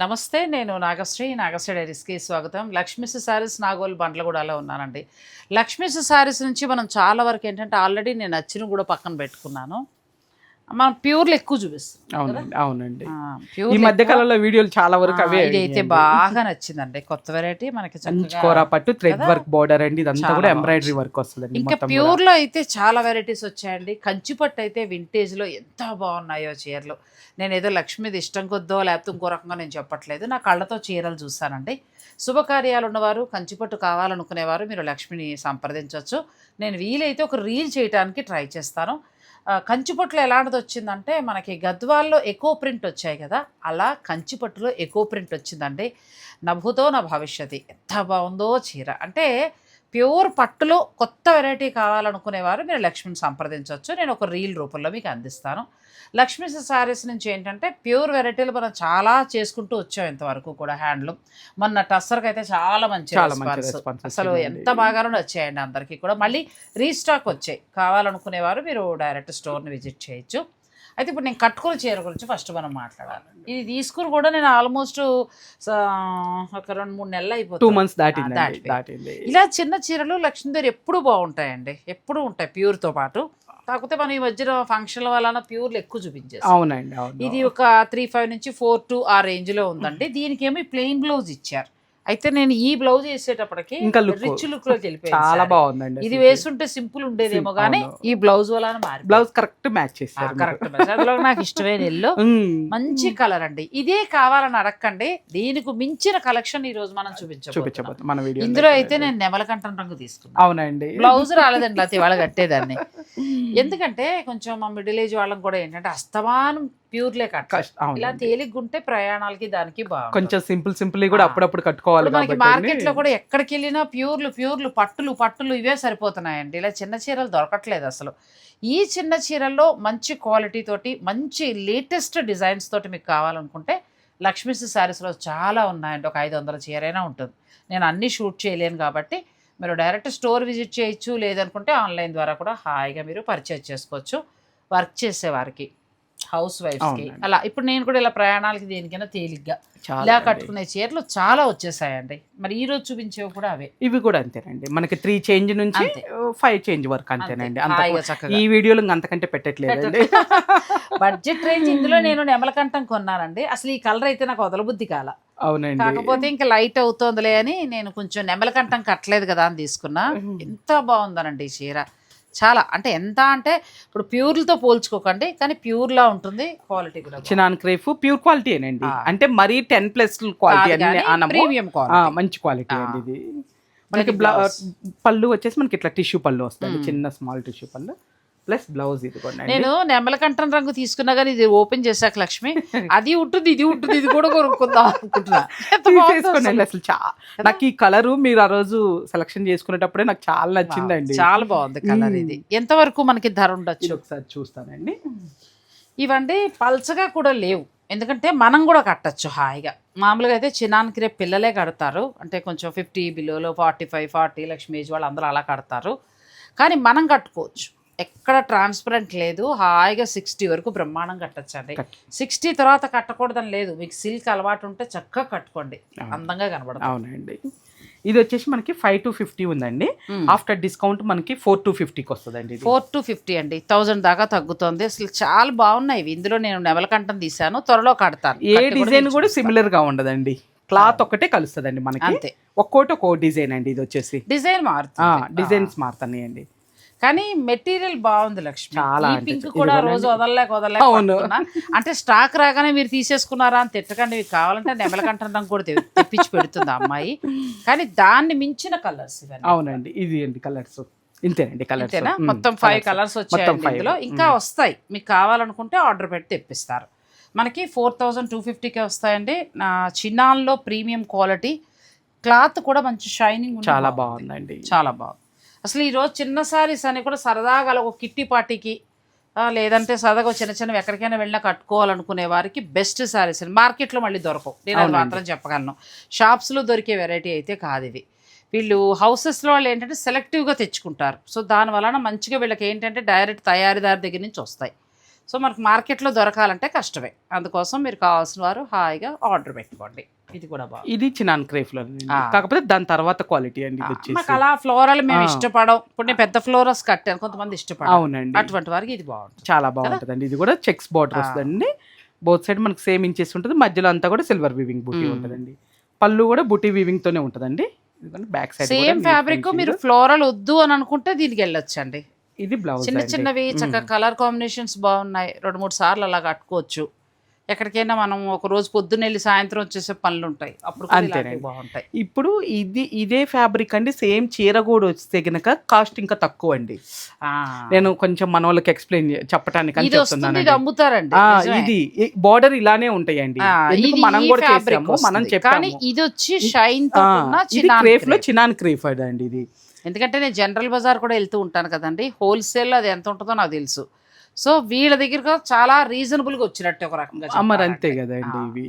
నమస్తే నేను నాగశ్రీ నాగశ్రీ డైరీస్కి స్వాగతం. లక్ష్మీస్ శారీస్ నాగోల్ బండ్లగూడలో ఉన్నానండి. లక్ష్మీస్ శారీస్ నుంచి మనం చాలా వరకు ఏంటంటే ఆల్రెడీ నేను నచ్చిన కూడా పక్కన పెట్టుకున్నాను. మనం ప్యూర్లు ఎక్కువ చూపిస్తాం అవునండి అవునండి ఈ మధ్య. కాలంలో వీడియోలు చాలా వరకు అవే అయితే. బాగా నచ్చిందండి కొత్త వెరైటీ మనకి కోరా పట్టు థ్రెడ్? వర్క్ బోర్డర్ అండి ఇదంతా కూడా. ఎంబ్రాయిడరీ వర్క్ వస్తుందండి ఇంకా. ప్యూర్లో అయితే చాలా వెరైటీస్ వచ్చాయండి కంచిపట్టు అయితే వింటేజ్లో ఎంత బాగున్నాయో చీరలు నేను ఏదో లక్ష్మీది ఇష్టం కొద్దో లేకపోతే ఇంకో రకంగా నేను చెప్పట్లేదు నా కళ్ళతో చీరలు చూస్తానండి శుభకార్యాలు ఉన్నవారు కంచిపట్టు కావాలనుకునేవారు మీరు లక్ష్మిని సంప్రదించవచ్చు నేను వీలైతే ఒక రీల్ చేయడానికి ట్రై చేస్తాను కంచిపొట్లు ఎలాంటిది వచ్చిందంటే మనకి గద్వాల్లో ఎకో ప్రింట్ వచ్చాయి కదా అలా కంచిపట్టులో ఎకో ప్రింట్ వచ్చిందండి. నభుతో నా భవిష్యత్తు ఎంత బాగుందో చీర. అంటే ప్యూర్ పట్టులో కొత్త వెరైటీ కావాలనుకునేవారు మీరు లక్ష్మిని సంప్రదించవచ్చు. నేను ఒక రీల్ రూపంలో మీకు అందిస్తాను. లక్ష్మీ శారీస్ నుంచి ఏంటంటే ప్యూర్ వెరైటీలు మనం చాలా చేసుకుంటూ వచ్చాం ఇంతవరకు కూడా హ్యాండ్లూమ్. మొన్న టస్సర్కి అయితే చాలా మంచి అసలు. ఎంత బాగానో వచ్చాయండి అందరికీ కూడా. మళ్ళీ రీస్టాక్ వచ్చాయి. కావాలనుకునేవారు మీరు డైరెక్ట్ స్టోర్ని విజిట్ చేయొచ్చు. అయితే ఇప్పుడు నేను కట్టుకున్న చీర గురించి ఫస్ట్ మనం మాట్లాడాలి. ఇది తీసుకుని కూడా నేను ఆల్మోస్ట్ ఒక రెండు మూడు నెలలు టూ అయిపోతుంది మంత్స్ దాటింది. ఇలా చిన్న చీరలు లక్ష్మీదేవి ఎప్పుడు బాగుంటాయండి. ఎప్పుడు ఉంటాయి ప్యూర్తో పాటు. కాకపోతే మనం ఈ మధ్యన ఫంక్షన్ల వలన ప్యూర్లు ఎక్కువ చూపించేస్తాం. అవునండి అవును ఇది ఒక త్రీ ఫైవ్ నుంచి ఫోర్ టు ఆ రేంజ్లో ఉందండి. దీనికి ఏమో ప్లెయిన్ బ్లౌజ్ ఇచ్చారు. అయితే నేను ఈ బ్లౌజ్ వేసేటప్పటికి ఇంకా. రిచ్ లుక్లోకి వెళ్ళిపోయింది చాలా. బాగుందండి ఇది. వేసుంటే సింపుల్ ఉండేదేమో కానీ. ఈ బ్లౌజ్ వలన మారి బ్లౌజ్ కరెక్ట్ మ్యాచ్ చేస్తారు కరెక్ట్ అందులో నాకు ఇష్టమైన ఎల్లో. మంచి కలర్ అండి. ఇదే కావాలని అడగండి దీనికి మించిన కలెక్షన్ ఈ రోజు మనం చూపించబోతున్నాం. చూపించబోతుంది మన వీడియో ఇందులో అయితే. నేను నెమలకంఠం రంగు తీసుకున్నాను. అవునండి. బ్లౌజ్ రాలేదండి అది వాళ్ళ కట్టేదాన్ని. ఎందుకంటే కొంచెం మా మిడిల్ ఏజ్ వాళ్ళం కూడా ఏంటంటే అస్తమానం ప్యూర్లే కట్ట కష్ట- ఇలా. తేలిగ్గుంటే ప్రయాణాలకి దానికి బాగుంటుంది. కొంచెం సింపుల్ సింపుల్ కూడా. అప్పుడప్పుడు కట్టుకోవాలి మనకి మార్కెట్లో కూడా ఎక్కడికి వెళ్ళినా ప్యూర్లు ప్యూర్లు పట్టులు పట్టులు ఇవే సరిపోతున్నాయండి. ఇలా చిన్న చీరలు దొరకట్లేదు అసలు. ఈ చిన్న చీరల్లో మంచి క్వాలిటీ తోటి మంచి లేటెస్ట్ డిజైన్స్ తోటి మీకు కావాలనుకుంటే లక్ష్మీస్ శారీస్లో చాలా ఉన్నాయండి. ఒక ఐదు వందల చీరైనా ఉంటుంది. నేను అన్ని షూట్ చేయలేను కాబట్టి మీరు డైరెక్ట్ స్టోర్ విజిట్ చేయొచ్చు లేదనుకుంటే ఆన్లైన్ ద్వారా కూడా హాయిగా మీరు పర్చేజ్ చేసుకోవచ్చు. వర్క్ చేసేవారికి. హౌస్ వైఫ్స్కి అవునండి. అలా ఇప్పుడు నేను కూడా ఇలా ప్రయాణాలకి దేనికైనా తేలిగ్గా ఇలా. కట్టుకునే చీరలు చాలా వచ్చేసాయండి. మరి ఈ రోజు చూపించేవి కూడా అవే. ఇవి కూడా అంతేనండి. మనకి త్రీ చేంజ్ నుంచి. ఫైవ్ చేంజ్ వరకు అంతేనండి. ఈ వీడియోలో అంతకంటే పెట్టట్లేదండి. బడ్జెట్ రేంజ్ ఇందులో నేను నెమలకంఠం కొన్నానండి. అసలు ఈ కలర్ అయితే నాకు వదలబుద్ధి కాల. అవునండి. కాకపోతే ఇంకా లైట్ అవుతోందిలే అని నేను కొంచెం నెమలకంఠం కట్టలేదు కదా అని తీసుకున్నా. ఎంత బాగుందనండి ఈ చీర. చాలా అంటే ఎంత అంటే ఇప్పుడు ప్యూర్లతో పోల్చుకోకండి కానీ ప్యూర్లా ఉంటుంది క్వాలిటీ కూడా చినాన్ క్రేఫ్ ప్యూర్ క్వాలిటీ అండి. అంటే మరీ టెన్ ప్లస్ క్వాలిటీ ప్రీమియం మంచి క్వాలిటీ. అండి ఇది మనకి. పళ్ళు వచ్చేసి మనకి ఇట్లా టిష్యూ పళ్ళు వస్తుంది మ్మ్. చిన్న స్మాల్ టిష్యూ పళ్ళు ప్లస్ బ్లౌజ్ ఇది కూడా. నేను నెమలకంఠం రంగు తీసుకున్నా కానీ ఇది ఓపెన్ చేశాక లక్ష్మి. అది ఉంటుంది ఇది ఉంటుంది ఇది కూడా కొనుక్కుందాం అనుకుంటున్నా. అసలు. చా నాకు ఈ కలర్ మీరు ఆ రోజు సెలక్షన్ చేసుకునేటప్పుడే నాకు చాలా నచ్చిందండి. చాలా బాగుంది కలర్ ఇది. ఎంత వరకు మనకి ధర ఉండొచ్చు? ఒకసారి చూస్తానండి. ఇవండి పల్చగా కూడా లేవు. ఎందుకంటే మనం కూడా కట్టచ్చు హాయిగా. మామూలుగా అయితే చిన్నానికి రేపు పిల్లలే కడతారు. అంటే కొంచెం ఫిఫ్టీ బిలోలో ఫార్టీ ఫైవ్ ఫార్టీ లక్ష్మీ ఏజ్ వాళ్ళు అందరూ అలా కడతారు. కానీ మనం కట్టుకోవచ్చు. ఎక్కడ ట్రాన్స్పరెంట్ లేదు. హాయిగా సిక్స్టీ వరకు బ్రహ్మాండం కట్టచ్చు అండి కట్- సిక్స్టీ తర్వాత కట్టకూడదని లేదు. మీకు సిల్క్ అలవాటు ఉంటే చక్కగా కట్టుకోండి. అందంగా కనబడుతుంది అవునండి. ఇది వచ్చేసి మనకి ఫైవ్ టు ఫిఫ్టీ ఉందండి. ఆఫ్టర్ డిస్కౌంట్ మనకి ఫోర్ టు ఫిఫ్టీకి వస్తుందండి. ఫోర్ టు ఫిఫ్టీ అండి. థౌజండ్ దాకా తగ్గుతుంది. అసలు చాలా బాగున్నాయి. ఇందులో నేను నెమలకంఠం తీసాను త్వరలో కడతాను. ఏ డిజైన్ కూడా. సిమిలర్గా ఉండదండి. క్లాత్ ఒకటే కలుస్తుందండి మనకి. అంతే. ఒక్కోటి ఒక్కో డిజైన్ అండి ఇది వచ్చేసి. డిజైన్ మారుతుంది. డిజైన్స్ మారుతున్నాయండి. కానీ మెటీరియల్ బాగుంది లక్ష్మి. చాలా పింక్ కూడా రోజు వదలలేక వదలలేక. అంటే స్టాక్ రాగానే మీరు తీసేసుకున్నారా అని తిట్టకండి. మీకు కావాలంటే నెమలకంఠం కూడా తెప్పించి పెడుతుంది అమ్మాయి. కానీ దాన్ని మించిన కలర్స్ అవునండి. ఇది అండి కలర్స్ ఇంతేనండి కలర్స్ మొత్తం ఫైవ్ కలర్స్ five. ఇందులో. ఇంకా వస్తాయి. మీకు కావాలనుకుంటే ఆర్డర్ పెట్టి తెప్పిస్తారు. మనకి ఫోర్ థౌజండ్ టూ ఫిఫ్టీకే వస్తాయండి. నా చిన్నాల్లో ప్రీమియం క్వాలిటీ క్లాత్ కూడా మంచి షైనింగ్ చాలా బాగుందండి. చాలా బాగుంది. అసలు ఈరోజు చిన్న సారీస్ అని కూడా సరదాగా అలా ఒక కిట్టి పార్టీకి లేదంటే సరదాగా చిన్న చిన్నవి ఎక్కడికైనా వెళ్ళినా కట్టుకోవాలనుకునే వారికి బెస్ట్ సారీస్ అండి మార్కెట్లో మళ్ళీ దొరకవు. నేను. మాత్రం చెప్పగలను. షాప్స్లో దొరికే వెరైటీ అయితే కాదు ఇవి. వీళ్ళు హౌసెస్లో వాళ్ళు ఏంటంటే సెలెక్టివ్గా తెచ్చుకుంటారు. సో దాని వలన మంచిగా వీళ్ళకి ఏంటంటే డైరెక్ట్ తయారీదారు దగ్గర నుంచి వస్తాయి. సో మనకు మార్కెట్లో దొరకాలంటే కష్టమే. అందుకోసం మీరు కావాల్సిన వారు హాయిగా ఆర్డర్ పెట్టుకోండి. ఇది కూడా బాగుంది. ఇది చినాన్ క్రేఫ్లో ఆ. కాకపోతే దాని తర్వాత క్వాలిటీ అండి మాకు అలా ఫ్లోరల్ మేము. ఇష్టపడం. ఇప్పుడు నేను పెద్ద ఫ్లోరల్స్ కట్టాను కొంతమంది ఇష్టపడరు. అవునండి. అటువంటి వారికి ఇది బాగుంటుంది. చాలా బాగుంటుందండి. ఇది కూడా చెక్స్ బార్డర్ ఆ. వస్తుందండి. బోత్ సైడ్ మనకి సేమ్ ఇంచెస్ ఉంటుంది. మధ్యలో అంతా కూడా సిల్వర్ వీవింగ్ బూటీ. ఉంటుందండి. పళ్ళు కూడా బూటీ వీవింగ్ తోనే ఉంటుందండి బ్యాక్ సైడ్ సేమ్ ఫ్యాబ్రిక్ మీరు ఫ్లోరల్ వద్దు అని అనుకుంటే దీనికి వెళ్ళొచ్చండి. ఇది బ్లౌజ్ చిన్న చిన్నవి చక్కగా కలర్ కాంబినేషన్స్ బాగున్నాయి. రెండు మూడు సార్లు అలా కట్టుకోవచ్చు. ఎక్కడికైనా మనం ఒక రోజు పొద్దున్న వెళ్ళి సాయంత్రం వచ్చేసే పనులు ఉంటాయి అప్పుడు అంతేనండి. బాగుంటాయి. ఇప్పుడు ఇది ఇదే ఫ్యాబ్రిక్ అండి సేమ్ చీర కూడా వస్తే గనక కాస్ట్ ఇంకా తక్కువ అండి. నేను కొంచెం మన వాళ్ళకి ఎక్స్ప్లెయిన్ చెప్పడానికి అమ్ముతారండి. ఇది బార్డర్ ఇలానే ఉంటాయండి. మనం కూడా చేసాము మనం. చెప్పాము. ఇది వచ్చి షైన్ క్రేఫ్లో చినాన్ క్రేఫ్ అండి ఇది. ఎందుకంటే నేను జనరల్ బజార్ కూడా వెళ్తూ ఉంటాను కదండి. హోల్సేల్ అది ఎంత ఉంటుందో నాకు తెలుసు. సో వీళ్ళ దగ్గర చాలా రీజనబుల్గా వచ్చినట్టు ఒక రకంగా మరి. అంతే కదండి. ఇవి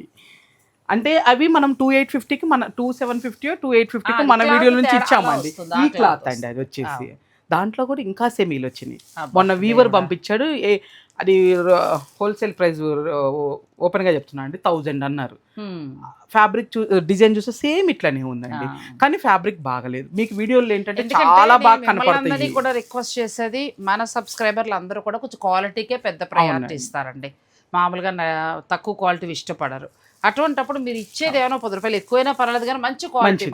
అంటే అవి మనం టూ ఎయిట్ ఫిఫ్టీకి మన two seven fifty two eight ఫిఫ్టీకి మన వీడియో నుంచి ఇచ్చామండి ఈ క్లాత్ అండి అది. వచ్చేసి దాంట్లో కూడా ఇంకా సెమీలు వచ్చినాయి మొన్న వీవర్. పంపించాడు ఏ అది హోల్సేల్ ప్రైస్ ఓపెన్గా చెప్తున్నా అండి థౌజండ్ అన్నారు. ఫ్యాబ్రిక్ చూ డిజైన్ చూస్తే సేమ్ ఇట్లానే ఉందండి. కానీ ఫ్యాబ్రిక్ బాగలేదు. మీకు వీడియోలో ఏంటంటే చాలా బాగా కనపడతాయి. కూడా రిక్వెస్ట్ చేసేది మన సబ్స్క్రైబర్లు అందరూ కూడా కొంచెం క్వాలిటీకే పెద్ద ప్రయారిటీ. ఇస్తారండి. మామూలుగా తక్కువ క్వాలిటీ ఇష్టపడరు. అటువంటప్పుడు మీరు ఇచ్చేది ఏమైనా పది రూపాయలు ఎక్కువైనా పర్వాలేదు కానీ మంచి క్వాలిటీ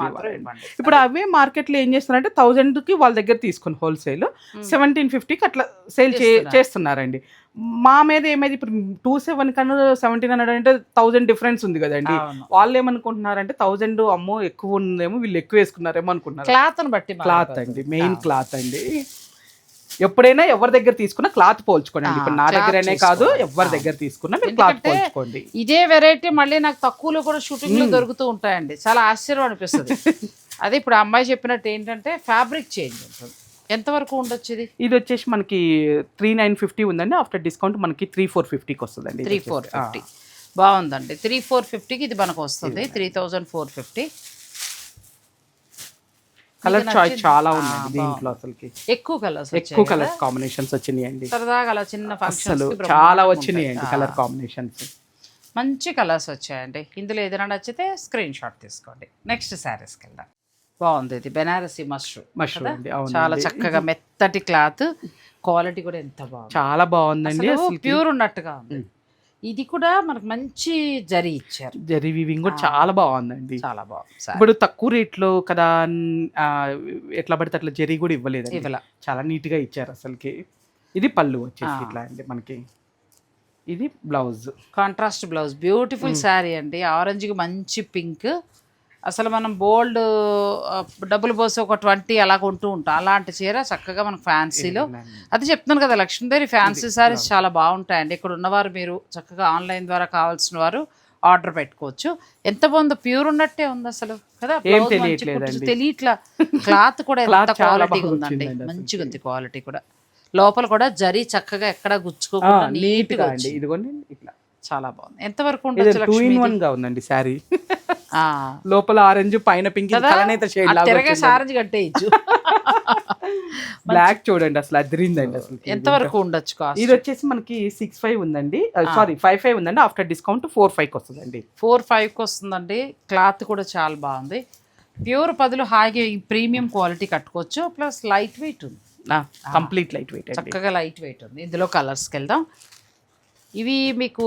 ఇప్పుడు అవే మార్కెట్లో ఏం చేస్తున్నారంటే థౌజండ్కి వాళ్ళ దగ్గర తీసుకుని హోల్సేల్ సెవెంటీన్ ఫిఫ్టీకి అట్లా సేల్ చేస్తున్నారు. చేస్తున్నారండి. మా మీద ఏమైంది ఇప్పుడు టూ సెవెన్ కన్నా సెవెంటీన్ హండ్రెడ్ అంటే థౌజండ్ డిఫరెన్స్ ఉంది కదండి. వాళ్ళు ఏమనుకుంటున్నారంటే థౌజండ్ అమ్మో ఎక్కువ ఉందేమో వీళ్ళు ఎక్కువ వేసుకున్నారేమో అనుకుంటున్నారు క్లాత్ బట్టి క్లాత్. అండి మెయిన్. క్లాత్ అండి ఎప్పుడైనా ఎవరి దగ్గర తీసుకున్నా క్లాత్ పోల్చుకోండి ఇప్పుడు నా దగ్గరనే కాదు. ఎవరి. దగ్గర తీసుకున్నా మీరు క్లాత్ పోల్చుకోండి ఇదే వెరైటీ మళ్ళీ నాకు తక్కువలో కూడా షూటింగ్లో దొరుకుతూ ఉంటాయండి చాలా ఆశ్చర్యం అనిపిస్తుంది అదే ఇప్పుడు ఆ అమ్మాయి చెప్పినట్టు ఏంటంటే ఫ్యాబ్రిక్ చేంజ్ ఉంటుంది ఎంతవరకు ఉండొచ్చు ఇది ఇది వచ్చేసి మనకి త్రీ నైన్ ఫిఫ్టీ ఉందండి. ఆఫ్టర్ డిస్కౌంట్ మనకి త్రీ ఫోర్ ఫిఫ్టీకి వస్తుందండి త్రీ. ఫోర్. ఫిఫ్టీ. బాగుందండి. త్రీ ఫోర్ ఫిఫ్టీకి ఇది మనకు వస్తుంది. Three thousand four fifty. Colour choice? చాలా ఉందండి దీంట్లో అసలుకి. ఎక్కువ కలర్స్ ఎక్కువ కలర్స్ కాంబినేషన్స్ వచ్చినాయండి. సరదాగా అలా చిన్న అసలు ఫంక్షన్స్ చాలా వచ్చినాయండి కలర్ కాంబినేషన్స్ మంచి కలర్స్ వచ్చాయండి. ఇందులో ఏదైనా నచ్చితే స్క్రీన్ షాట్ తీసుకోండి నెక్స్ట్ శారీస్కి వెళ్దాం. బాగుంది ఇది బెనారసి మష్రూమ్ మష్రూమ్. చాలా చక్కగా మెత్తటి క్లాత్. క్వాలిటీ కూడా ఎంత బాగుంది. చాలా బాగుందండి ప్యూర్ ఉన్నట్టుగా ఉంది. ఇది కూడా మనకు మంచి జరి ఇచ్చారు. జరీ వీవింగ్ కూడా చాలా బాగుందండి. చాలా బాగుంది ఇప్పుడు తక్కువ రేట్లో కదా ఎట్లా పడితే అట్లా జరీ కూడా ఇవ్వలేదండి. ఇవ్వల. చాలా నీట్గా ఇచ్చారు అసలుకి. ఇది పళ్ళు వచ్చేసి. ఇట్లా అండి మనకి. ఇది blouse. Contrast blouse. Beautiful sari అండి. ఆరెంజ్కి మంచి పింక్. అసలు మనం బోల్డ్ డబ్బులు పోసి ఒక ట్వంటీ అలా కొంటూ ఉంటాం. అలాంటి చీర చక్కగా మనకు ఫ్యాన్సీలో. అది చెప్తున్నాను కదా లక్ష్మీదేవి ఫ్యాన్సీ సారీస్ చాలా బాగుంటాయండి. ఇక్కడ ఉన్నవారు మీరు చక్కగా ఆన్లైన్ ద్వారా కావాల్సిన వారు ఆర్డర్ పెట్టుకోవచ్చు. ఎంత బాగుందో ప్యూర్ ఉన్నట్టే ఉంది అసలు కదా. తెలియట్లా క్లాత్ కూడా ఎంత బాగా ఉందండి. మంచిగా ఉంది క్వాలిటీ కూడా. లోపల కూడా జరీ చక్కగా ఎక్కడ గుచ్చుకోకుండా నీట్ నీట్గా గా అండి ఇదిగోండి ఇట్లా. చాలా బాగుంది. ఎంత వరకు ఇది ఉండొచ్చు టూ ఇన్ వన్గా ఉందండి శారీ. లోపల ఆరెంజ్ పైన పింక్ కదా? కలనైతే షేడ్ ఆ లాగా తిరగే సారంజ్ కట్టేయచ్చు. బ్లాక్ చూడండి అసలు అదిరిందండి అసలు ఎంత వరకు ఉండొచ్చు ఇది వచ్చేసి మనకి సిక్స్ ఫైవ్ ఉందండి. సారీ ఫైవ్ ఫైవ్ ఉందండి. ఆఫ్టర్ డిస్కౌంట్ ఫోర్ ఫైవ్ వస్తుందండి. ఫోర్ ఫైవ్కి వస్తుందండి. క్లాత్ కూడా చాలా బాగుంది. ప్యూర్ పదులు హాయిగా ఈ ప్రీమియం క్వాలిటీ కట్టుకోవచ్చు. ప్లస్ లైట్ వెయిట్ ఉంది కంప్లీట్ లైట్ వెయిట్ చక్కగా లైట్ వెయిట్ ఉంది. ఇందులో కలర్స్కి వెళ్దాం. ఇవి మీకు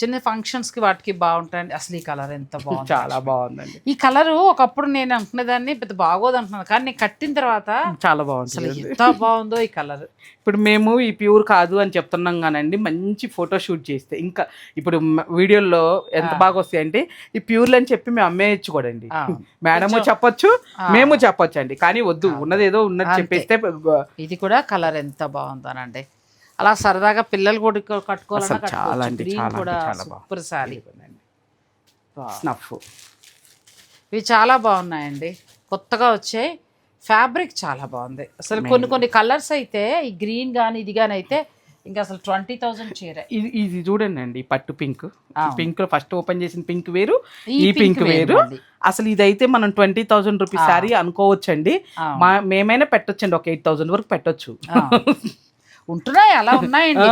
చిన్న ఫంక్షన్స్కి వాటికి బాగుంటాయండి. అసలు ఈ కలర్ ఎంత బాగుంది. చాలా బాగుందండి. ఈ కలర్ ఒకప్పుడు నేను అనుకునేదాన్ని పెద్ద బాగోదు అంటున్నాను కానీ నేను కట్టిన తర్వాత చాలా అసలు బాగుంటుంది ఎంత బాగుందో ఈ కలర్ ఇప్పుడు మేము ఈ ప్యూర్ కాదు అని చెప్తున్నాం కానండి మంచి ఫోటో షూట్ చేస్తే. ఇంకా ఇప్పుడు వీడియోల్లో ఎంత బాగా వస్తాయి అంటే ఈ ప్యూర్లు అని చెప్పి మేము అమ్మేయచ్చు కూడా అండి. మేడము చెప్పొచ్చు. మేము చెప్పొచ్చు అండి కానీ వద్దు ఉన్నది ఏదో ఉన్నది. చెప్పేస్తే ఇది కూడా కలర్ ఎంత బాగుందనండి అలా సరదాగా పిల్లలు కూడా కట్టుకోవాలన్నా అసలు చాలా అంటే చాలా. Super sari snuff. ఇవి చాలా బాగున్నాయండి. కొత్తగా వచ్చాయి ఫ్యాబ్రిక్ చాలా బాగుంది. అసలు కొన్ని కొన్ని కలర్స్ అయితే ఈ గ్రీన్ కానీ ఇది కానీ అయితే ఇంకా అసలు ట్వంటీ థౌసండ్ చీర. ఇది ఇది చూడండి అండి పట్టు పింక్. పింక్ ఫస్ట్ ఓపెన్ చేసిన పింక్ వేరు ఈ పింక్ వేరు. అసలు ఇదైతే మనం ట్వంటీ థౌసండ్ రూపీస్. శారీ అనుకోవచ్చండి. మా మేమైనా పెట్టొచ్చండి ఒక ఎయిట్ థౌసండ్ వరకు పెట్టొచ్చు. ఉంటున్నాయి అలా ఉన్నాయండి.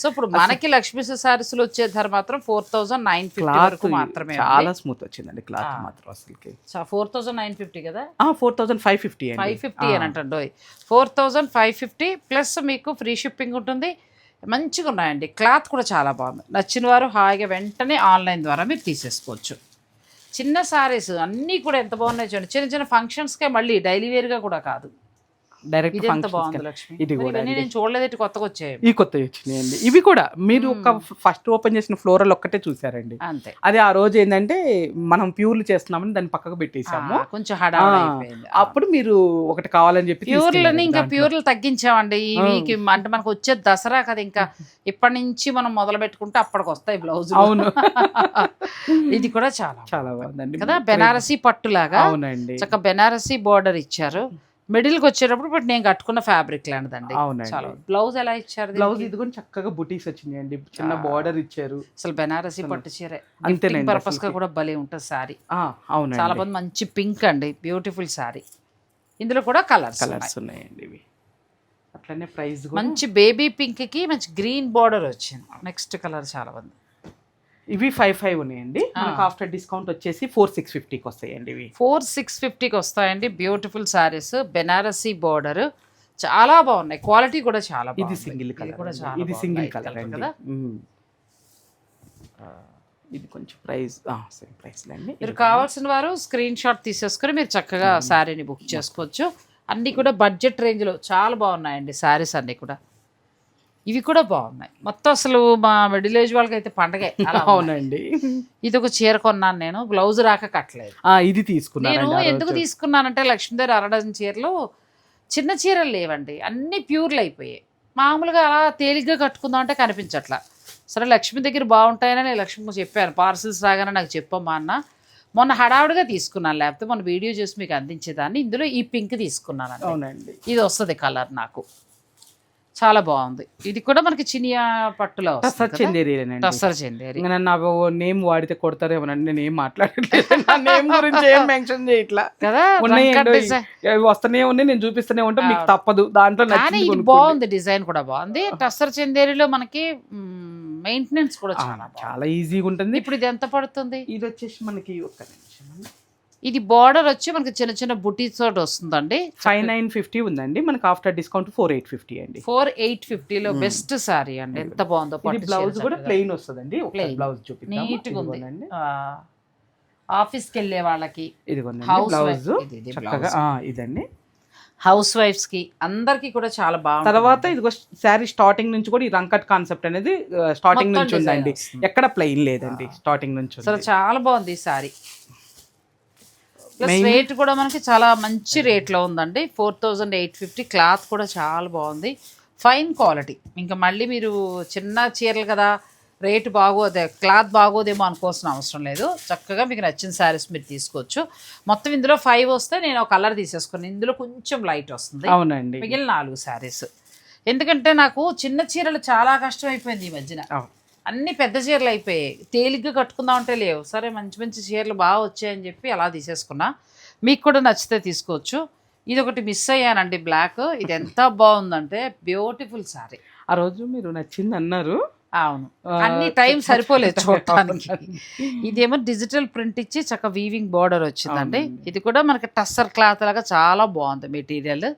సో ఇప్పుడు మనకి లక్ష్మీ సారీస్లో వచ్చే ధర మాత్రం ఫోర్ థౌసండ్ నైన్ ఫిఫ్టీ వరకు మాత్రమే చాలా స్మూత్ వచ్చిందండి క్లాత్. మాత్రం అసలుకి. ఫోర్ థౌసండ్ నైన్ ఫిఫ్టీ కదా? Four thousand five fifty five fifty అని అంటుండో four thousand five fifty plus మీకు ఫ్రీ షిప్పింగ్ ఉంటుంది. మంచిగా ఉన్నాయండి. క్లాత్ కూడా చాలా బాగుంది. నచ్చిన వారు హాయిగా వెంటనే ఆన్లైన్ ద్వారా మీరు తీసేసుకోవచ్చు. చిన్న సారీస్ అన్నీ కూడా ఎంత బాగున్నాయి చూడండి. చిన్న చిన్న ఫంక్షన్స్కే మళ్ళీ డైలీ వేర్గా కూడా కాదు. డైరెక్ట్ ఇది కూడా నేను చూడలేదు కొత్తగా వచ్చాయి. ఈ కొత్తవి వచ్చినాయండి. ఇవి కూడా మీరు ఒక ఫస్ట్ ఓపెన్ చేసిన ఫ్లోరల్ ఒక్కటే చూసారండి. అంతే. అదే ఆ రోజు ఏంటంటే మనం ప్యూర్లు చేస్తున్నామని దాన్ని పక్కకు పెట్టేసాము కొంచెం అప్పుడు మీరు ఒకటి కావాలని చెప్పి ప్యూర్లని ఇంకా. ప్యూర్లు తగ్గించామండి. ఈ. వీక్ అంటే మనకు వచ్చే దసరా కదా ఇంకా ఇప్పటి నుంచి మనం మొదలు పెట్టుకుంటే అప్పటికి వస్తాయి బ్లౌజ్ అవును. ఇది కూడా చాలా చాలా బాగుందండి. కదా బెనారసీ పట్టులాగా అవునండి. చక్క బెనారసీ బార్డర్ ఇచ్చారు. మిడిల్కి వచ్చేటప్పుడు ఇప్పుడు నేను కట్టుకున్న ఫ్యాబ్రిక్ లాంటిదండి. అవునండి. చాలా బ్లౌజ్ ఎలా ఇచ్చారు బ్లౌజ్? ఇది కూడా చక్కగా బుటీస్ వచ్చినాయండి. చిన్న. బార్డర్ ఇచ్చారు. అసలు బెనారసీ పట్టు చీర. అంతేనండి పర్పస్గా. కూడా భలే ఉంటుంది సారీ. ఆ, అవునండి. చాలా మంది మంచి పింక్ అండి బ్యూటిఫుల్ సారీ. ఇందులో కూడా కలర్స్ కలర్స్ ఉన్నాయండి ఇవి. అట్లనే ప్రైస్ మంచి బేబీ పింక్కి మంచి గ్రీన్ బార్డర్ వచ్చింది. నెక్స్ట్ కలర్ చాలా బాగుంది ఇవి ఫైవ్ ఫైవ్ ఉన్నాయండి. మనకు ఆఫ్టర్ డిస్కౌంట్ వచ్చేసి ఫోర్ సిక్స్ ఫిఫ్టీకి వస్తాయండి ఇవి. ఫోర్ సిక్స్ ఫిఫ్టీకి వస్తాయండి. బ్యూటిఫుల్ సారీస్ బెనారసీ బార్డర్ చాలా బాగున్నాయి. క్వాలిటీ కూడా చాలా ఇది. సింగిల్ కలర్ కూడా చాలా ఇది. సింగిల్ కలర్ కదా? ఇది కొంచెం ప్రైస్ సేమ్ ప్రైస్ అండి. మీరు కావాల్సిన వారు స్క్రీన్ షాట్ తీసేసుకొని మీరు చక్కగా శారీని బుక్ చేసుకోవచ్చు. అన్నీ కూడా బడ్జెట్ రేంజ్లో చాలా బాగున్నాయండి శారీస్ అన్నీ కూడా. ఇవి కూడా బాగున్నాయి. మొత్తం అసలు మా మిడిల్ ఏజ్ వాళ్ళకి అయితే పండగే. అవునండి. ఇది ఒక చీర కొన్నాను నేను. బ్లౌజ్ రాక కట్టలేదు. ఇది నేను తీసుకున్నానండి ఆ ఎందుకు. తీసుకున్నానంటే లక్ష్మీదేవి అరడజన్ చీరలు చిన్న చీరలు లేవండి. అన్నీ ప్యూర్లు అయిపోయాయి. మామూలుగా అలా తేలిగ్గా కట్టుకుందాం అంటే కనిపించట్లా. సరే లక్ష్మి దగ్గర బాగుంటాయని నేను లక్ష్మికి చెప్పాను. పార్సిల్స్ రాగానే నాకు చెప్పమ్మా అన్న. మొన్న హడావుడిగా తీసుకున్నాను. లేకపోతే మొన్న వీడియో చేసి మీకు అందించేదాన్ని. ఇందులో ఈ పింక్ తీసుకున్నాను అవునండి. ఇది వస్తుంది కలర్ నాకు. చాలా బాగుంది. ఇది కూడా మనకి చినియా పట్టులో టస్సర్ చెందేరి. ఇంకా నన్ను నా నేమ్ వాడితే కొడతారేమోనండి నేను ఏం మాట్లాడట్లేదు. నా నేమ్ గురించి ఏం మెన్షన్ చేయట్లా కదా వస్తూనే ఉన్నాయి నేను చూపిస్తూనే ఉంటా మీకు. తప్పదు. దాంట్లో. బాగుంది డిజైన్ కూడా బాగుంది. టస్సర్ చందేరిలో మనకి మెయింటెనెన్స్ కూడా చాలా చాలా ఈజీగా ఉంటుంది. ఇప్పుడు ఇది ఎంత పడుతుంది? ఇది వచ్చేసి మనకి ఒక్క నిమిషం. ఇది బార్డర్ వచ్చి మనకి చిన్న చిన్న బుటీస్ తోటి వస్తుందండి. ఫైవ్ నైన్ ఫిఫ్టీ ఉందండి. మనకి after discount four eight fifty అండి. ఫోర్ ఎయిట్ ఫిఫ్టీలో బెస్ట్ సారీ అండి. ఎంత బాగుందో బ్లౌజ్ కూడా. ప్లెయిన్ వస్తుందండి. బ్లౌజ్ చూపిద్దాం. నీట్గా ఉంది. ఇదిగోనండి. ఆ, ఆఫీస్కి వెళ్ళే వాళ్ళకి బ్లౌజ్ wife. ఇది, ఇది చక్కగా ఇదండి. హౌస్ వైఫ్స్కి అందరికి కూడా చాలా బాగుంది తర్వాత ఇదిగో శారీ స్టార్టింగ్ నుంచి కూడా ఈ రంకట్ కాన్సెప్ట్ అనేది స్టార్టింగ్ నుంచి ఉందండి. ఎక్కడ ప్లెయిన్ లేదండి స్టార్టింగ్ నుంచి. చాలా బాగుంది ఈ Main- రేట్ కూడా మనకి చాలా మంచి రేట్లో ఉందండి. Four thousand eight fifty cloth కూడా చాలా బాగుంది. ఫైన్ క్వాలిటీ ఇంకా మళ్ళీ మీరు చిన్న చీరలు కదా రేటు బాగోదే క్లాత్ బాగోదేమో అనుకోవాల్సిన అవసరం లేదు. చక్కగా మీకు నచ్చిన శారీస్ మీరు తీసుకోవచ్చు. మొత్తం ఇందులో ఫైవ్ వస్తే నేను ఒక కలర్ తీసేసుకున్నాను ఇందులో కొంచెం లైట్ వస్తుంది. అవునండి. మిగిలిన నాలుగు శారీస్. ఎందుకంటే నాకు చిన్న చీరలు చాలా కష్టం అయిపోయింది ఈ మధ్యన. అన్ని పెద్ద చీరలు అయిపోయాయి. తేలిగ్గా కట్టుకుందాం అంటే లేవు. సరే మంచి మంచి చీరలు బాగా వచ్చాయని చెప్పి అలా తీసేసుకున్నా. మీకు కూడా నచ్చితే తీసుకోవచ్చు. ఇది ఒకటి మిస్ అయ్యానండి బ్లాక్. ఇది ఎంత బాగుందంటే బ్యూటిఫుల్ సారీ. ఆ రోజు మీరు నచ్చింది అన్నారు. అవును. అన్ని టైం సరిపోలేదు చూడటానికి. ఇదేమో డిజిటల్ ప్రింట్ ఇచ్చి చక్క వీవింగ్ బార్డర్ వచ్చిందండి. ఇది కూడా మనకి టస్సర్ క్లాత్ లాగా చాలా బాగుంది మెటీరియల్.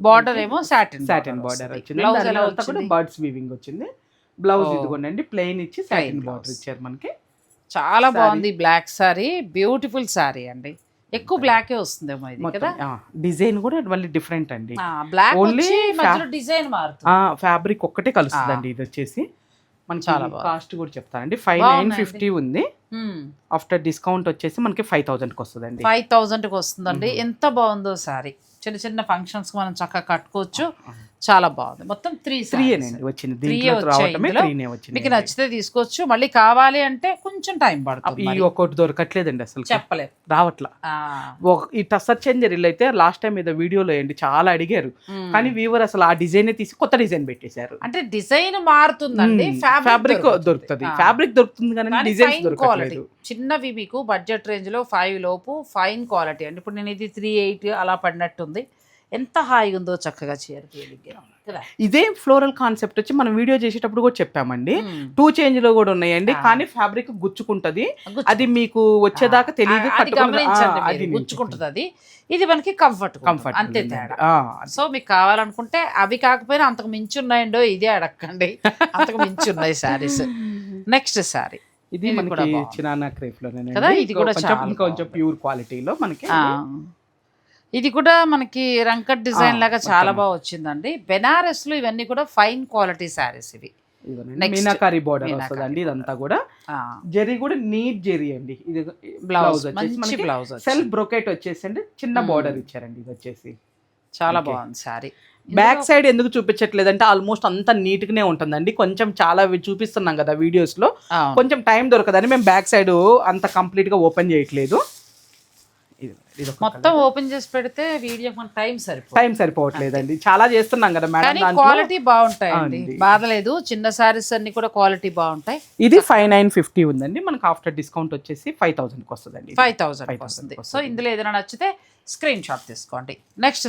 బార్డర్ ఏమో సాటిన్ సాటిన్ బార్డర్ వచ్చింది. బర్డ్స్ వీవింగ్ వచ్చింది. బ్లౌజ్ ఓ. ఇదిగోనండి ప్లెయిన్ ఇచ్చి సాటిన్ బార్డర్. ఇచ్చారు మనకి. చాలా బాగుంది బ్లాక్ సారీ బ్యూటిఫుల్ సారీ అండి. ఎక్కువ బ్లాకే వస్తుందేమో ఇది కదా? డిజైన్ కూడా మళ్ళీ డిఫరెంట్ అండి. బ్లాక్ మధ్యలో డిజైన్ మారుతుంది. ఫ్యాబ్రిక్ ఒక్కటే కలుస్తుందండి ఇది వచ్చేసి. మనకి చాలా. కాస్ట్ కూడా చెప్తానండి. Five nine. ఫిఫ్టీ ఉంది. ఆఫ్టర్ డిస్కౌంట్ వచ్చేసి మనకి ఫైవ్ థౌసండ్కి వస్తుందండి. ఫైవ్ థౌజండ్కి వస్తుందండి. ఎంత బాగుందో సారీ. చిన్న చిన్న ఫంక్షన్స్ మనం చక్కగా కట్టుకోవచ్చు. చాలా బాగుంది. మొత్తం త్రీ త్రీ వచ్చింది. త్రీనే వచ్చింది. మీకు నచ్చితే తీసుకోవచ్చు. మళ్ళీ కావాలి అంటే కొంచెం టైం పడుతుంది. ఒక్కటి దొరకట్లేదండి అసలు చెప్పలేదు. రావట్లా. ఈ టసర్ చేంజర్లు అయితే లాస్ట్ టైం ఏదో వీడియోలో ఏంటి చాలా అడిగారు. మ్మ్. కానీ వీవర్ అసలు ఆ డిజైన్ తీసి కొత్త డిజైన్ పెట్టేశారు. అంటే డిజైన్ మారుతుందండి. ఫ్యాబ్రిక్ దొరుకుతుంది. ఫ్యాబ్రిక్ దొరుకుతుంది కానీ డిజైన్స్ ఫైన్ క్వాలిటీ చిన్నవి మీకు బడ్జెట్ రేంజ్లో ఫైవ్ లోపు ఫైన్ క్వాలిటీ అండి. ఇప్పుడు నేను ఇది త్రీ ఎయిట్ అలా పడినట్టుంది. ఎంత హాయిగా ఉందో చక్కగా చీర ఇదే ఫ్లోరల్ కాన్సెప్ట్ వచ్చి మనం వీడియో చేసేటప్పుడు కూడా చెప్పామండి. టూ చేంజ్లో కూడా ఉన్నాయండి. కానీ ఫ్యాబ్రిక్ గుచ్చుకుంటది. అది మీకు వచ్చేదాకా తెలియదు గమనించండి గుచ్చుకుంటది అది. ఇది మనకి కంఫర్ట్ కంఫర్ట్ అంతే తేడా. సో మీకు కావాలనుకుంటే అవి కాకపోయినా అంతకు మించి ఉన్నాయండో ఇదే అడగండి. అంతకు మించి ఉన్నాయి శారీస్. నెక్స్ట్ శారీ ఇది మనకి. చినానా క్రేప్లోనే కదా, ఇది కూడా కొంచెం ప్యూర్ క్వాలిటీలో మనకి ఇది కూడా మనకి రంకట్ డిజైన్ లాగా చాలా. బాగా వచ్చిందండి. బెనారస్లో ఇవన్నీ కూడా ఫైన్ క్వాలిటీ శారీస్ ఇవి. మీనాకారి బోర్డర్ మీనాకారి వస్తుందండి ఇదంతా కూడా. జెరీ కూడా నీట్ జెరీ అండి. ఇది బ్లౌజ్ వచ్చేసి బ్లౌజ్ సెల్ఫ్ బ్రొకెట్ వచ్చేసి అండి చిన్న. బోర్డర్ ఇచ్చారండి ఇది వచ్చేసి చాలా. బాగుంది శారీ. బ్యాక్ సైడ్ ఎందుకు చూపించట్లేదంటే ఆల్మోస్ట్ అంత నీట్ గానే ఉంటుందండి. కొంచెం చాలా చూపిస్తున్నాం కదా వీడియోస్లో కొంచెం టైం దొరకదని మేము బ్యాక్ సైడ్ అంత కంప్లీట్గా ఓపెన్ చేయట్లేదు. ఇది- మొత్తం ఓపెన్ చేసి పెడితే వీడియో మన టైం సరిపోతుంది టైం సరిపోవట్లేదండి. చాలా చేస్తున్నాం కదా మేడం క్వాలిటీ బాగుంటాయండి. బాధలేదు. చిన్న శారీస్ అన్ని కూడా క్వాలిటీ బాగుంటాయి. ఇది ఫైవ్ నైన్ ఫిఫ్టీ ఉందండి. మనకు ఆఫ్టర్ డిస్కౌంట్ వచ్చేసి ఫైవ్ థౌసండ్కి వస్తుందండి ఫైవ్ థౌసండ్ 5,000 వస్తుంది. సో. ఇందులో ఏదైనా నచ్చితే స్క్రీన్ షాట్ తీసుకోండి. నెక్స్ట్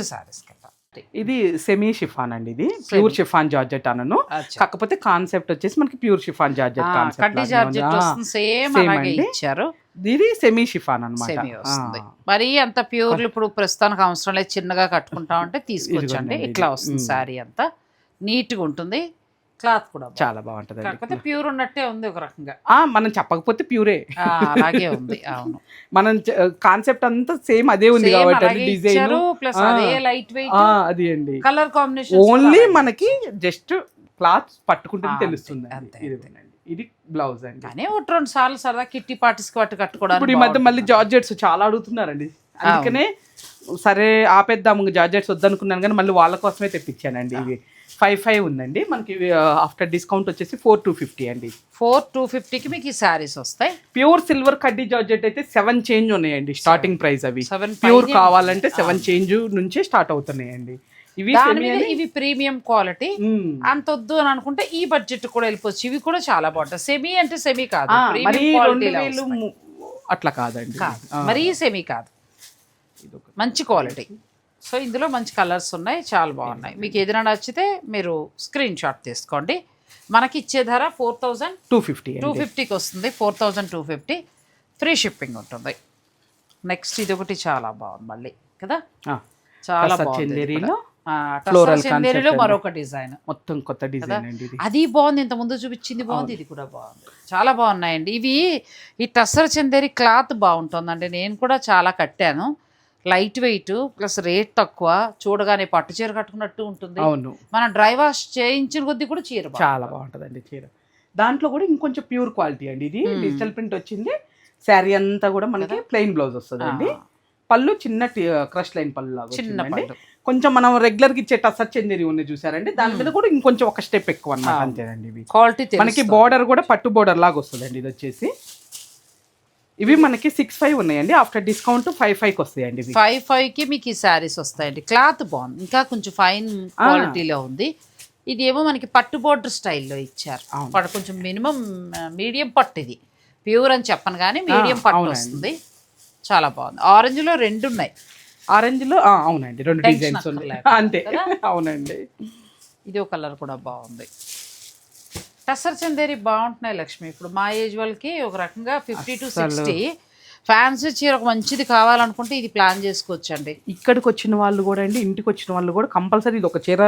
కదా ఇది సెమీ షిఫాన్ అండి ఇది. ప్యూర్ షిఫాన్ జార్జెట్ అనను. కాకపోతే కాన్సెప్ట్ వచ్చేసి మనకి pure chiffon georgette concept same. ఇచ్చారు. ఇది సెమీ షిఫాన్ అనమాట. మరి అంత ప్యూర్ ఇప్పుడు ప్రస్తుతానికి అవసరం లేదు. చిన్నగా కట్టుకుంటా ఉంటే తీసుకొచ్చండి. ఇట్లా. వస్తుంది. శారీ అంతా. నీట్గా ఉంటుంది. క్లాత్ కూడా. చాలా బాగుంటదండి. కాకపోతే ప్యూర్ ఉన్నట్టే ఉంది ఒక రకంగా. మనం చెప్పకపోతే ప్యూరే. అలాగే ఉంది. అవును. మనం కాన్సెప్ట్ అంతా సేమ్ అదే ఉంది కాబట్టి డిజైన్. ప్లస్. అదే లైట్ వెయిట్. అది అండి. కలర్ కాంబినేషన్ ఓన్లీ మనకి జస్ట్ క్లాత్ పట్టుకుంటే తెలుస్తుంది అంతే, ఇది బ్లౌజ్ అండి. కానీ ఒకటి రెండు సార్లు సరదా కిట్టి పార్టీస్ పట్టు ఇప్పుడు కట్టుకోవడానికి ఈ మధ్య మళ్ళీ జార్జెట్స్ చాలా అడుగుతున్నారండి. అందుకనే సరే ఆపేద్దాము జార్జెట్స్ వద్దనుకున్నాను కానీ మళ్ళీ వాళ్ళ కోసమే తెప్పించానండి ఇవి ఫైవ్ ఫైవ్ ఉందండి. మనకి ఆఫ్టర్ డిస్కౌంట్ వచ్చేసి ఫోర్ టూ ఫిఫ్టీ అండి. ఫోర్ టూ ఫిఫ్టీకి మీకు ఈ శారీస్ వస్తాయి? ప్యూర్ సిల్వర్ కడ్డీ జార్జెట్ అయితే సెవెన్ చేంజ్ ఉన్నాయండి స్టార్టింగ్ ప్రైస్ అవి. సెవెన్ ప్యూర్ కావాలంటే సెవెన్ చేంజ్ నుంచే స్టార్ట్ అవుతున్నాయండి. ఇవి ఇవి ప్రీమియం క్వాలిటీ. అంత వద్దు అని అనుకుంటే ఈ బడ్జెట్ కూడా వెళ్ళిపోవచ్చు. ఇవి కూడా చాలా బాగుంటాయి. సెమీ అంటే సెమీ కాదు. అట్లా కాదండి. మరీ సెమీ కాదు. మంచి క్వాలిటీ సో ఇందులో మంచి కలర్స్ ఉన్నాయి చాలా బాగున్నాయి. మీకు ఏదైనా నచ్చితే మీరు స్క్రీన్ షాట్ తీసుకోండి. మనకి ఇచ్చే ధర four thousand two fifty two ఫిఫ్టీకి వస్తుంది four thousand two fifty. Free shipping ఉంటుంది. నెక్స్ట్ ఇది ఒకటి చాలా బాగుంది మళ్ళీ కదా? చాలా బాగుంది చందేరిలో మరొక డిజైన్. మొత్తం కొత్త డిజైన్ అండి అది బాగుంది ఇంత ముందు చూపించింది బాగుంది ఇది కూడా బాగుంది. చాలా బాగున్నాయండి. ఇవి ఈ టస్సర్ చందేరి క్లాత్ బాగుంటుందండి. నేను కూడా చాలా కట్టాను. లైట్ వెయిట్ ప్లస్ రేట్ తక్కువ చూడగానే పట్టు చీర కట్టుకున్నట్టు ఉంటుంది. అవును. మనం డ్రై వాష్ చేయించిన కొద్దీ కూడా చీర. చాలా బాగుంటదండి చీర. దాంట్లో కూడా ఇంకొంచెం ప్యూర్ క్వాలిటీ అండి ఇది. డిజిటల్ ప్రింట్ వచ్చింది. శారీ అంతా కూడా మనకి ప్లెయిన్ బ్లౌజ్ వస్తుందండి. ఆ. పళ్ళు చిన్న క్రష్ లైన్ పళ్ళు లాగా చిన్న కొంచెం మనం రెగ్యులర్గా ఇచ్చే టసర్ చందేరి ఉన్నాయి చూసారండి. దాని మీద కూడా ఇంకొంచెం ఒక స్టెప్ ఎక్కువ అన్నమాట అంతేనండి ఇవి. క్వాలిటీ మనకి బోర్డర్ కూడా పట్టు బోర్డర్ లాగా వస్తుందండి ఇది వచ్చేసి. ఇవి మనకి సిక్స్ ఫైవ్ ఉన్నాయండి. ఆఫ్టర్ డిస్కౌంట్ ఫైవ్ ఫైవ్ వస్తాయండి ఫైవ్ ఫైవ్కి మీకు ఈ శారీస్ వస్తాయండి. క్లాత్ బాగుంది ఇంకా కొంచెం ఫైన్ క్వాలిటీలో ఉంది. ఇది ఏమో మనకి పట్టు బోర్డర్ స్టైల్లో ఇచ్చారు. కొంచెం మినిమం మీడియం పట్టు ఇది. ప్యూర్ అని చెప్పను కానీ మీడియం పట్టు. వస్తుంది. చాలా బాగుంది. ఆరెంజ్లో రెండు ఉన్నాయి. ఆరెంజ్లో అవునండి. రెండు డిజైన్స్ ఉన్నాయి. అంతే? అవునండి. ఇది ఒక కలర్ కూడా బాగుంది. టసర్ చందేరి బాగుంటున్నాయి లక్ష్మి. ఇప్పుడు మా ఏజ్ వాళ్ళకి ఒక రకంగా ఫిఫ్టీ టు సిక్స్టీ ఫ్యాన్సీ చీర ఒక మంచిది కావాలనుకుంటే ఇది ప్లాన్ చేసుకోవచ్చండి. ఇక్కడికి వచ్చిన వాళ్ళు కూడా అండి ఇంటికి వచ్చిన వాళ్ళు కూడా కంపల్సరీ ఇది ఒక చీర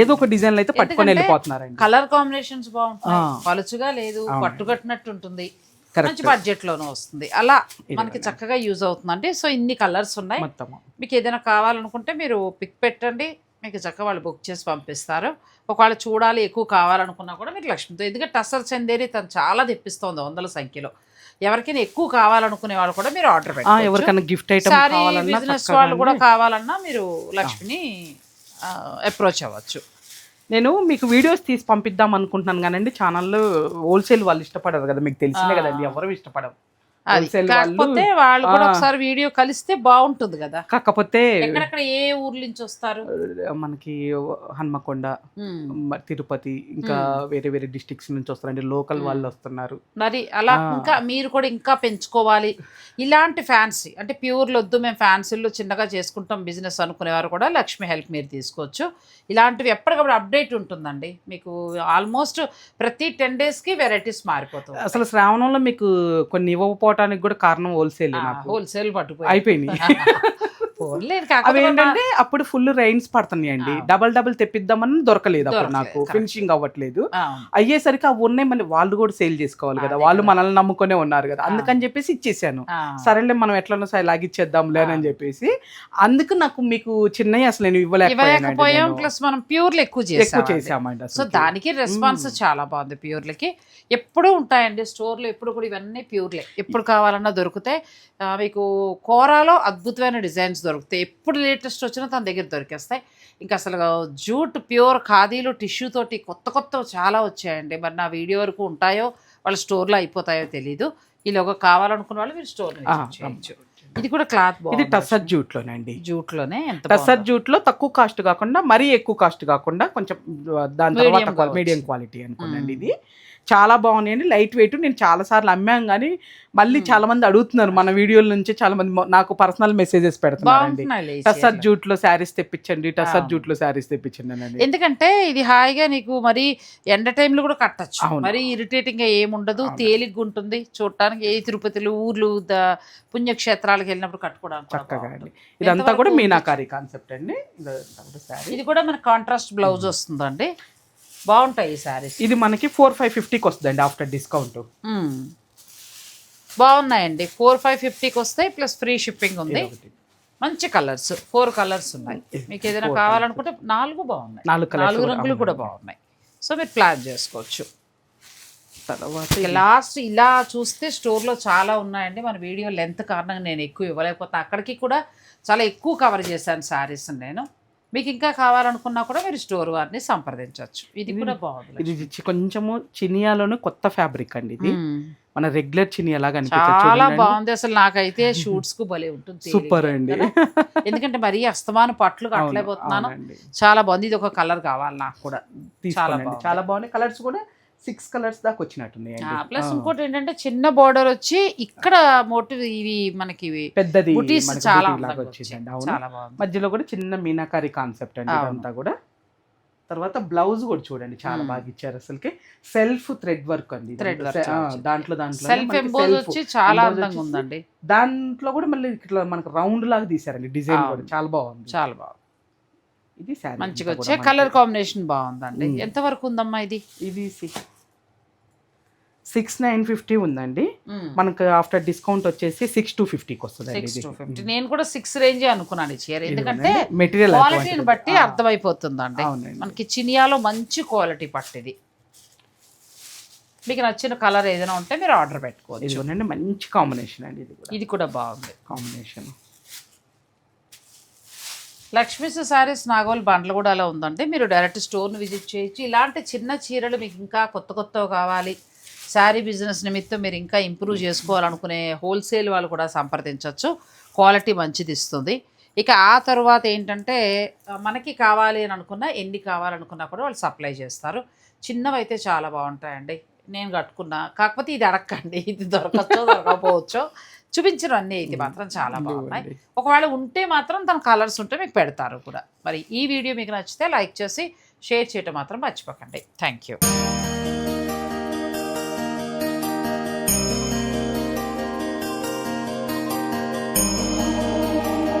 ఏదో ఒక డిజైన్ అయితే పట్టుకొని ఎందుకంటే వెళ్ళిపోతున్నారండి కలర్ కాంబినేషన్స్ బాగుంటాయి. పలుచుగా లేదు పట్టుకట్టినట్టు ఉంటుంది. మంచి బడ్జెట్ లోనూ వస్తుంది. అలా మనకి చక్కగా యూజ్ అవుతుందండి. సో ఇన్ని కలర్స్ ఉన్నాయి. మొత్తం మీకు ఏదైనా కావాలనుకుంటే మీరు పిక్ పెట్టండి. మీకు చక్కగా వాళ్ళు బుక్ చేసి పంపిస్తారు. ఒకవేళ చూడాలి ఎక్కువ కావాలనుకున్నా కూడా మీరు లక్ష్మితో ఎందుకంటే టసర్ చందేరి తను చాలా తెప్పిస్తోంది వందల సంఖ్యలో. ఎవరికైనా ఎక్కువ కావాలనుకునే వాళ్ళు కూడా మీరు ఆర్డర్ ఆ, పెట్టండి ఎవరికైనా గిఫ్ట్ ఐటమ్ సారీ బిజినెస్ వాళ్ళు కూడా కావాలన్నా మీరు లక్ష్మిని అప్రోచ్ అవ్వచ్చు. నేను మీకు వీడియోస్ తీసి పంపిద్దాం అనుకుంటున్నాను కానండి. ఛానల్లో హోల్సేల్ వాళ్ళు ఇష్టపడరు కదా మీకు తెలిసిందే. కదండి ఎవరు ఇష్టపడరు. కాకపోతే వాళ్ళు కూడా. ఒకసారి వీడియో కలిస్తే బాగుంటుంది కదా. కాకపోతే ఎక్కడెక్కడ ఏ ఊర్ల నుంచి వస్తారు? మనకి హన్మకొండ తిరుపతి ఇంకా వేరే వేరే డిస్ట్రిక్ట్స్ నుంచి వస్తారండి లోకల్ వాళ్ళు వస్తున్నారు. మరి అలా. ఇంకా మీరు కూడా ఇంకా పెంచుకోవాలి. ఇలాంటి ఫ్యాన్సీ అంటే ప్యూర్లు వద్దు మేము ఫ్యాన్సీలో చిన్నగా చేసుకుంటాం బిజినెస్ అనుకునేవారు కూడా లక్ష్మి హెల్ప్ మీరు తీసుకోవచ్చు. ఇలాంటివి ఎప్పటికప్పుడు అప్డేట్ ఉంటుందండి. మీకు ఆల్మోస్ట్ ప్రతి టెన్ డేస్కి వెరైటీస్ మారిపోతుంది అసలు శ్రావణంలో మీకు కొన్ని ఇవ్వకపోవటానికి కూడా కారణం హోల్సేల్ నాకు. హోల్సేల్ పట్టుకుపోయి అయిపోయినాయి అవి ఏంటంటే అప్పుడు ఫుల్ రైన్స్ పడుతున్నాయండి. డబల్ డబల్ తెప్పిద్దామని దొరకలేదు అప్పుడు నాకు. ఫినిషింగ్ అవ్వట్లేదు. అయ్యేసరికి అవి ఉన్నాయి మళ్ళీ వాళ్ళు కూడా సేల్ చేసుకోవాలి కదా. వాళ్ళు. మనల్ని నమ్ముకునే ఉన్నారు కదా. అందుకని చెప్పేసి ఇచ్చేసాను. సరేలే మనం ఎట్లనో సరే లాగిచ్చేద్దాంలే అని చెప్పేసి. అందుకు నాకు మీకు చిన్నవి అసలు నేను ఇవ్వలేకపోయాం. ఇవ్వలేకపోయాను ప్లస్ మనం ప్యూర్లు ఎక్కువ ఎక్కువ చేసాం చేసామండి సో దానికి రెస్పాన్స్ చాలా బాగుంది ప్యూర్లకి. ఎప్పుడూ ఉంటాయండి స్టోర్లో ఎప్పుడు కూడా ఇవన్నీ ప్యూర్లే. ఎప్పుడు కావాలన్నా దొరుకుతాయి. ఆ, మీకు కోరాలో అద్భుతమైన డిజైన్స్ దొరుకుతాయి. ఎప్పుడు లేటెస్ట్ వచ్చినా తన దగ్గర దొరికేస్తాయి. ఇంకా అసలు జూట్ ప్యూర్ ఖాదీలు టిష్యూ తోటి కొత్త కొత్త చాలా వచ్చాయండి. మరి నా వీడియో వరకు ఉంటాయో వాళ్ళ స్టోర్లో అయిపోతాయో తెలీదు. ఈలోగా కావాలనుకున్న వాళ్ళు మీరు స్టోర్ ఇది కూడా క్లాత్ ఇది టసర్ జూట్ లోనండి జూట్లోనే ఎంత టసర్ జూట్లో తక్కువ కాస్ట్ కాకుండా మరీ ఎక్కువ కాస్ట్ కాకుండా కొంచెం దాని తర్వాత. మీడియం క్వాలిటీ అనుకోండి. ఇది. చాలా బాగున్నాయండి లైట్ వెయిట్ నేను చాలా సార్లు అమ్మాం కానీ మళ్ళీ చాలా మంది అడుగుతున్నారు మన వీడియోల నుంచి చాలా మంది నాకు పర్సనల్ మెసేజెస్ పెడుతున్నారండి టసర్. జూట్లో శారీస్ తెప్పించండి టసర్. జూట్లో శారీస్ తెప్పించండి ఎందుకంటే ఇది హాయిగా నీకు మరి ఎండ టైంలో కూడా కట్టచ్చు. మరి ఇరిటేటింగ్గా ఏముండదు. తేలిగ్గా ఉంటుంది చూడటానికి ఏ తిరుపతిలు ఊర్లు పుణ్యక్షేత్రాలకు వెళ్ళినప్పుడు కట్టుకోవడానికి చక్కగా. అండి ఇదంతా కూడా? మీనాకారి కాన్సెప్ట్ అండి ఇది కూడా మన కాంట్రాస్ట్ బ్లౌజ్ వస్తుందండి బాగుంటాయి ఈ శారీస్ ఇది మనకి ఫోర్ ఫైవ్ ఫిఫ్టీకి వస్తుందండి ఆఫ్టర్ డిస్కౌంట్. బాగున్నాయండి. ఫోర్ ఫైవ్ ఫిఫ్టీకి వస్తాయి ప్లస్ ఫ్రీ షిప్పింగ్ ఉంది. మంచి కలర్స్ ఫోర్ కలర్స్ ఉన్నాయి. మీకు ఏదైనా కావాలనుకుంటే నాలుగు బాగున్నాయి. నాలుగు నాలుగు రంగులు కూడా. బాగున్నాయి. సో మీరు ప్లాన్ చేసుకోవచ్చు. తర్వాత లాస్ట్ ఇలా చూస్తే స్టోర్లో చాలా ఉన్నాయండి. మన వీడియో లెంత్ కారణంగా నేను ఎక్కువ ఇవ్వలేకపోతే. అక్కడికి కూడా చాలా ఎక్కువ కవర్ చేశాను శారీస్ నేను. మీకు ఇంకా కావాలనుకున్నా కూడా మీరు స్టోర్ వారిని సంప్రదించవచ్చు ఇది కూడా బాగుంది ఇది కొంచెము చినియాలోనే కొత్త ఫ్యాబ్రిక్ అండి ఇది. మన రెగ్యులర్ చినియా లాగా చాలా బాగుంది అసలు నాకైతే షూట్స్కు భలే ఉంటుంది. సూపర్ అండి? ఎందుకంటే మరీ అస్తమాను పట్లు కట్టలేకపోతున్నాను. చాలా బాగుంది ఇది ఒక కలర్ కావాలి నాకు కూడా తీసుకోండి. బాగుంది. చాలా బాగున్నాయి కలర్స్ కూడా సిక్స్ కలర్స్ దాకా వచ్చినట్టున్నాయండి ప్లస్. ఇంకోటి ఏంటంటే చిన్న బార్డర్ వచ్చి ఇక్కడ మోటివ్ ఇవి మనకి పెద్దది చాలా వచ్చిందండి. అవును మధ్యలో కూడా చిన్న మీనాకారి కాన్సెప్ట్ అండి. ఇదంతా కూడా తర్వాత బ్లౌజ్ కూడా చూడండి చాలా. బాగా ఇచ్చారు అసలుకి సెల్ఫ్ థ్రెడ్ వర్క్ అండి. దాంట్లో దాంట్లో సెల్ఫ్ ఎంబోజ్ వచ్చి చాలా అందంగా ఉందండి దాంట్లో కూడా మళ్ళీ ఇట్లా మనకు రౌండ్ లాగా తీసారండి డిజైన్. కూడా చాలా బాగుంది చాలా బాగుంది ఇది శారీ మంచిగా వచ్చే కలర్ కాంబినేషన్ బాగుందండి. ఎంత వరకు ఉందమ్మా ఇది? ఇది సిక్స్ నైన్ ఫిఫ్టీ ఉందండి. మనకు ఆఫ్టర్ డిస్కౌంట్ వచ్చేసి సిక్స్ టూ ఫిఫ్టీకి వస్తుంది నేను కూడా సిక్స్ రేంజ్ అనుకున్నాను చీర. ఎందుకంటే మెటీరియల్ క్వాలిటీని బట్టి అర్థమైపోతుందండి. మనకి చినియాలో మంచి క్వాలిటీ పట్టిది మీకు నచ్చిన కలర్ ఏదైనా ఉంటే మీరు ఆర్డర్ పెట్టుకోవచ్చు. ఇదిగోనండి మంచి కాంబినేషన్ అండి ఇది కూడా. బాగుంది. కాంబినేషన్ లక్ష్మీస్ శారీస్ నాగోల్ బండ్లు కూడా అలా ఉందండి. మీరు డైరెక్ట్ స్టోర్ని విజిట్ చేయొచ్చు. ఇలాంటి చిన్న చీరలు మీకు ఇంకా కొత్త కొత్తవి కావాలి. శారీ బిజినెస్ నిమిత్తం మీరు ఇంకా ఇంప్రూవ్ చేసుకోవాలనుకునే హోల్సేల్ వాళ్ళు కూడా సంప్రదించవచ్చు క్వాలిటీ మంచిది ఇస్తుంది. ఇక ఆ తర్వాత ఏంటంటే మనకి కావాలి అని అనుకున్నా ఎన్ని కావాలనుకున్నా కూడా వాళ్ళు సప్లై చేస్తారు. చిన్నవి అయితే చాలా బాగుంటాయండి. నేను కట్టుకున్నా. కాకపోతే ఇది అడగండి ఇది దొరకచ్చో దొరకపోవచ్చో చూపించరు అన్నీ ఇది మాత్రం చాలా బాగున్నాయి. ఒకవేళ ఉంటే మాత్రం తన కలర్స్ ఉంటే మీకు పెడతారు కూడా. మరి ఈ వీడియో మీకు నచ్చితే లైక్ చేసి షేర్ చేయటం మాత్రం మర్చిపోకండి. Thank you